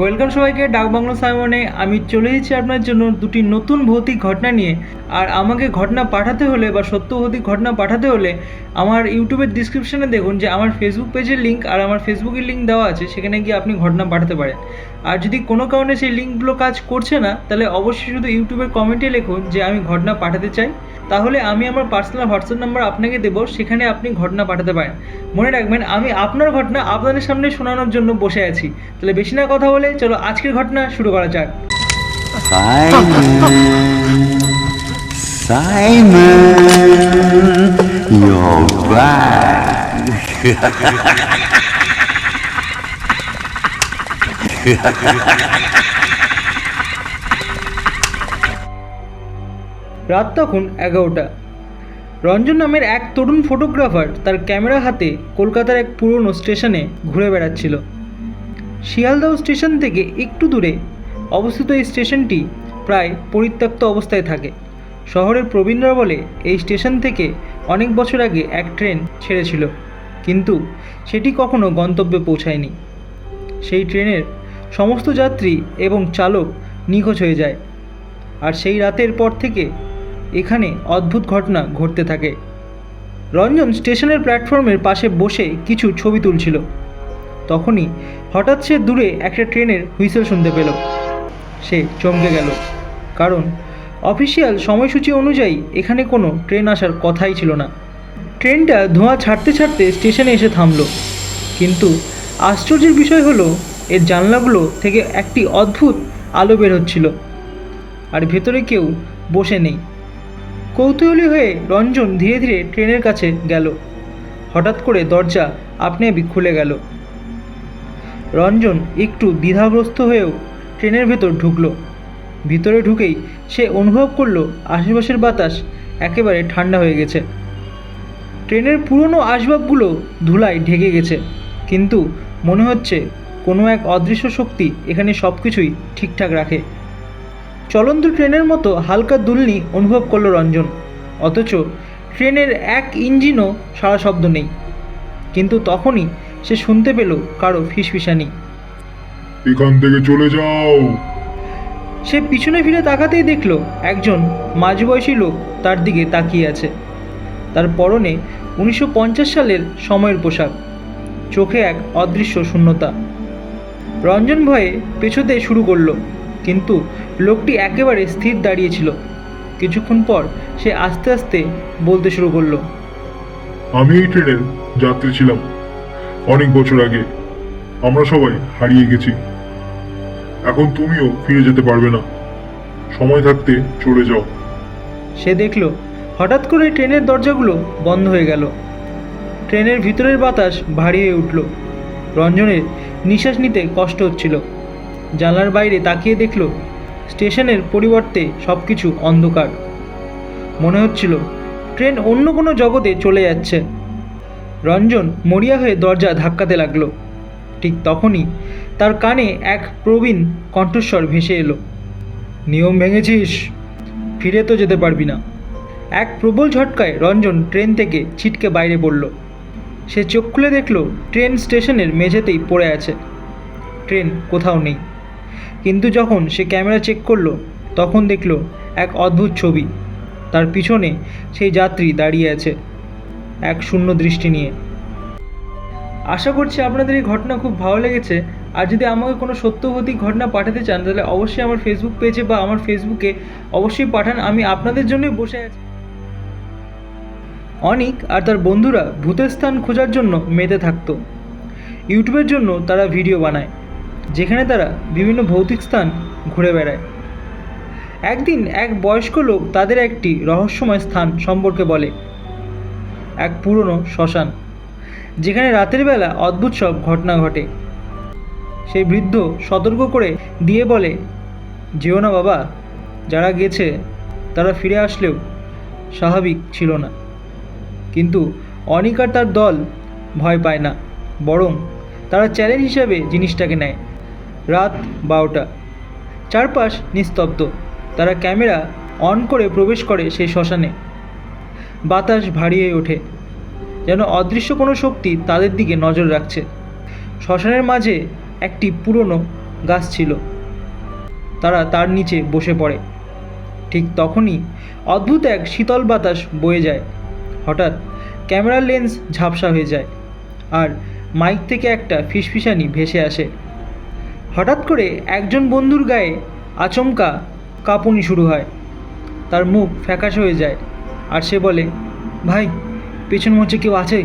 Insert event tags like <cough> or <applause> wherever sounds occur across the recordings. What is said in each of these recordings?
Welcome সবাইকে, ডাক bungalow সাইমনে। আমি চলে এসেছি আপনার জন্য দুটি নতুন ভৌতিক ঘটনা নিয়ে। আর আমাকে ঘটনা পাঠাতে হলে বা সত্য ভৌতিক ঘটনা পাঠাতে হলে আমার ইউটিউবের ডিসক্রিপশানে দেখুন যে আমার ফেসবুক পেজের লিঙ্ক আর আমার ফেসবুকের লিঙ্ক দেওয়া আছে, সেখানে গিয়ে আপনি ঘটনা পাঠাতে পারেন। আর যদি কোনো কারণে সেই লিঙ্কগুলো কাজ করছে না, তাহলে অবশ্যই শুধু ইউটিউবের কমেন্টে লিখুন যে আমি ঘটনা পাঠাতে চাই। তাহলে আমি আমার পার্সোনাল হোয়াটসঅ্যাপ নাম্বার আপনাকে দেবো, সেখানে আপনি ঘটনা পাঠাতে পারেন। মনে রাখবেন, আমি আপনার ঘটনা আপনাদের সামনে শোনানোর জন্য বসে আছি। তাহলে বেশি না কথা বলে চলো আজকের ঘটনা শুরু করা যাক. <laughs> রাত তখন এগারোটা রঞ্জন নামের এক তরুণ ফটোগ্রাফার তার ক্যামেরা হাতে কলকাতার এক পুরনো স্টেশনে ঘুরে বেড়াচ্ছিল শিয়ালদাহ স্টেশন থেকে একটু দূরে অবস্থিত এই স্টেশনটি প্রায় পরিত্যক্ত অবস্থায় থাকে। শহরের প্রবীণরা বলে এই স্টেশন থেকে অনেক বছর আগে এক ট্রেন ছেড়েছিল, কিন্তু সেটি কখনো গন্তব্যে পৌঁছায়নি। সেই ট্রেনের সমস্ত যাত্রী এবং চালক নিখোঁজ হয়ে যায় আর সেই রাতের পর থেকে এখানে অদ্ভুত ঘটনা ঘটতে থাকে। রঞ্জন স্টেশনের প্ল্যাটফর্মের পাশে বসে কিছু ছবি তুলছিল। তখনই হঠাৎ সে দূরে একটা ট্রেনের হুইসেল শুনতে পেল। সে চমকে গেল। কারণ অফিসিয়াল সময়সূচি অনুযায়ী এখানে কোনো ট্রেন আসার কথাই ছিল না। ট্রেনটা ধোঁয়া ছাড়তে ছাড়তে স্টেশনে এসে থামল। কিন্তু আশ্চর্যের বিষয় হলো, এর জানলাগুলো থেকে একটি অদ্ভুত আলো বের হচ্ছিল। আর ভেতরে কেউ বসে নেই। কৌতূহলী হয়ে রঞ্জন ধীরে ধীরে ট্রেনের কাছে গেল। হঠাৎ করে দরজা আপনি খুলে গেল। রঞ্জন একটু দ্বিধাগ্রস্ত হয়েও ট্রেনের ভেতর ঢুকল। ভিতরে ঢুকেই সে অনুভব করল আশেপাশের বাতাস একেবারে ঠান্ডা হয়ে গেছে। ট্রেনের পুরনো আসবাবগুলো ধুলায় ঢেকে গেছে, কিন্তু মনে হচ্ছে কোনো এক অদৃশ্য শক্তি এখানে সব কিছুই ঠিকঠাক রাখে। চলন্ত ট্রেনের মতো হালকা দুলনি অনুভব করল রঞ্জন, অথচ ট্রেনের এক ইঞ্জিনও সারা শব্দ নেই। কিন্তু তখনই সে শুনতে পেল কারও ফিসফিসানি। এখান থেকে চলে যাও। সে পিছনে ফিরে তাকাতেই দেখল একজন মাঝবয়সী লোক তার দিকে তাকিয়ে আছে। তার পরনে উনিশশো পঞ্চাশ সালের সময়ের পোশাক। চোখে এক অদৃশ্য শূন্যতা। রঞ্জন ভয়ে পেছোতে শুরু করল কিন্তু লোকটি একেবারে স্থির দাঁড়িয়েছিল কিছুক্ষণ পর সে আস্তে আস্তে বলতে শুরু করল আমি এই ট্রেনের যাত্রী ছিলাম। অনেক বছর আগে আমরা সবাই হারিয়ে গেছি। এখন তুমিও ফিরে যেতে পারবে না। সময় থাকতে চলে যাও। সে দেখল, হঠাৎ করে ট্রেনের দরজাগুলো বন্ধ হয়ে গেল। ট্রেনের ভিতরের বাতাস ভারী হয়ে উঠল। রঞ্জনের নিঃশ্বাস নিতে কষ্ট হচ্ছিল। জানলার বাইরে তাকিয়ে দেখল, স্টেশনের পরিবর্তে সব কিছু অন্ধকার। মনে হচ্ছিল, ট্রেন অন্য কোনো জগতে চলে যাচ্ছে। রঞ্জন মরিয়া হয়ে দরজা ধাক্কাতে লাগল। ঠিক তখনই তার কানে এক প্রবীণ কণ্ঠস্বর ভেসে এলো। নিয়ম ভেঙেছিস, ফিরে তো যেতে পারবি না। এক প্রবল ঝটকায় রঞ্জন ট্রেন থেকে ছিটকে বাইরে পড়ল। সে চোখ খুলে দেখল ট্রেন স্টেশনের মেঝেতেই পড়ে আছে। ট্রেন কোথাও নেই। কিন্তু যখন সে ক্যামেরা চেক করল, তখন দেখল এক অদ্ভুত ছবি। তার পিছনে সেই যাত্রী দাঁড়িয়ে আছে। এক শূন্য দৃষ্টি নিয়ে। আশা করছি আপনাদের এই ঘটনা খুব ভালো লেগেছে। আর যদি আমাকে কোনো সত্যভৌতিক ঘটনা পাঠাতে চান, তাহলে অবশ্যই আমার ফেসবুক পেজে বা আমার ফেসবুকে অবশ্যই পাঠান। আমি আপনাদের জন্যই বসে আছি। অনিক আর তার বন্ধুরা ভূতের স্থান খোঁজার জন্য মেতে থাকতো। ইউটিউবের জন্য তারা ভিডিও বানায়, যেখানে তারা বিভিন্ন ভৌতিক স্থান ঘুরে বেড়ায়। একদিন এক বয়স্ক লোক তাদের একটি রহস্যময় স্থান সম্পর্কে বলে। এক পুরনো শ্মশান, যেখানে রাতের বেলা অদ্ভুত সব ঘটনা ঘটে। সেই বৃদ্ধ সতর্ক করে দিয়ে বলে, যেও না বাবা, যারা গেছে, তারা ফিরে আসলেও স্বাভাবিক ছিল না। কিন্তু অনিক আর তার দল ভয় পায় না, বরং তারা চ্যালেঞ্জ হিসাবে জিনিসটাকে নেয়। রাত বারোটা, চারপাশ নিস্তব্ধ। তারা ক্যামেরা অন করে প্রবেশ করে সেই শ্মশানে। বাতাস ভারিয়ে ওঠে, যেন অদৃশ্য কোনো শক্তি তাদের দিকে নজর রাখছে। শ্মশানের মাঝে একটি পুরনো গাছ ছিল। তারা তার নিচে বসে পড়ে। ঠিক তখনই অদ্ভুত এক শীতল বাতাস বয়ে যায়। হঠাৎ ক্যামেরার লেন্স ঝাপসা হয়ে যায় আর মাইক থেকে একটা ফিসফিসানি ভেসে আসে। হঠাৎ করে একজন বন্ধুর গায়ে আচমকা কাঁপুনি শুরু হয়। তার মুখ ফ্যাকাশে হয়ে যায়। আর সে বলে, ভাই, পেছন মঞ্চে কেউ আছে?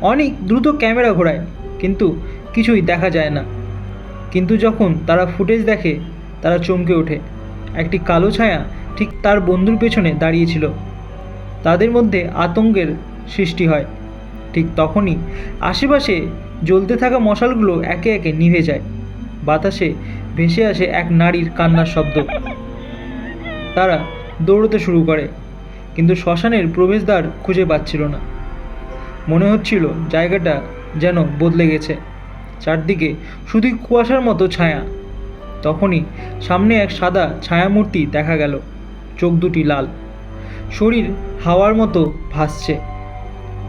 অনেক দ্রুত ক্যামেরা ঘোরায়, কিন্তু কিছুই দেখা যায় না। কিন্তু যখন তারা ফুটেজ দেখে, তারা চমকে ওঠে। একটি কালো ছায়া ঠিক তার বন্ধুর পেছনে দাঁড়িয়েছিল তাদের মধ্যে আতঙ্কের সৃষ্টি হয়। ঠিক তখনই আশেপাশে জ্বলতে থাকা মশালগুলো একে একে নিভে যায়। বাতাসে ভেসে আসে এক নারীর কান্নার শব্দ। তারা দৌড়তে শুরু করে। কিন্তু শ্মশানের প্রবেশদ্বার খুঁজে পাচ্ছিল না। মনে হচ্ছিল জায়গাটা যেন বদলে গেছে। চারদিকে শুধুই কুয়াশার মতো ছায়া। তখনই সামনে এক সাদা ছায়ামূর্তি দেখা গেল চোখ দুটি লাল। শরীর হাওয়ার মতো ভাসছে।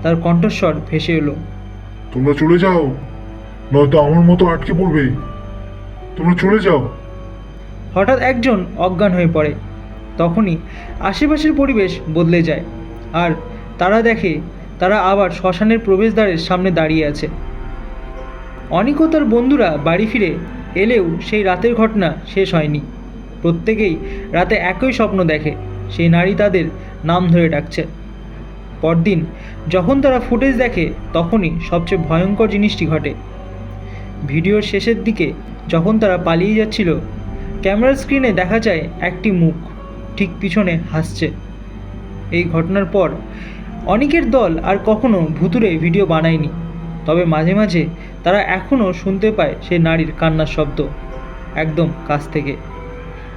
তার কণ্ঠস্বর ভেসে এলো। তোমরা চলে যাও নয়তো আমার মতো আটকে পড়বে। তোমরা চলে যাও। হঠাৎ একজন অজ্ঞান হয়ে পড়ে। তখনই আশেপাশের পরিবেশ বদলে যায়। আর তারা দেখে তারা আবার শ্মশানের প্রবেশদ্বারের সামনে দাঁড়িয়ে আছে। অনেক তার বন্ধুরা বাড়ি ফিরে এলেও সেই রাতের ঘটনা শেষ হয়নি। প্রত্যেকেই রাতে একই স্বপ্ন দেখে, সেই নারী তাদের নাম ধরে ডাকছে। পরদিন যখন তারা ফুটেজ দেখে, তখনই সবচেয়ে ভয়ঙ্কর জিনিসটি ঘটে। ভিডিওর শেষের দিকে যখন তারা পালিয়ে যাচ্ছিল, ক্যামেরার স্ক্রিনে দেখা যায় একটি মুখ। ঠিক পিছনে হাসছে। এই ঘটনার পর অনেকের দল আর কখনো ভুতুরে ভিডিও বানায়নি। তবে মাঝে মাঝে তারা এখনও শুনতে পায় সেই নারীর কান্নার শব্দ একদম কাছ থেকে।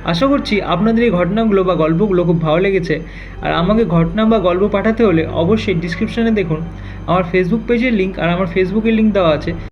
আশা করছি আপনাদের এই ঘটনাগুলো বা গল্পগুলো খুব ভালো লেগেছে। আর আমাকে ঘটনা বা গল্প পাঠাতে হলে অবশ্যই ডিসক্রিপশানে দেখুন। আমার ফেসবুক পেজের লিঙ্ক আর আমার ফেসবুকের লিঙ্ক দেওয়া আছে।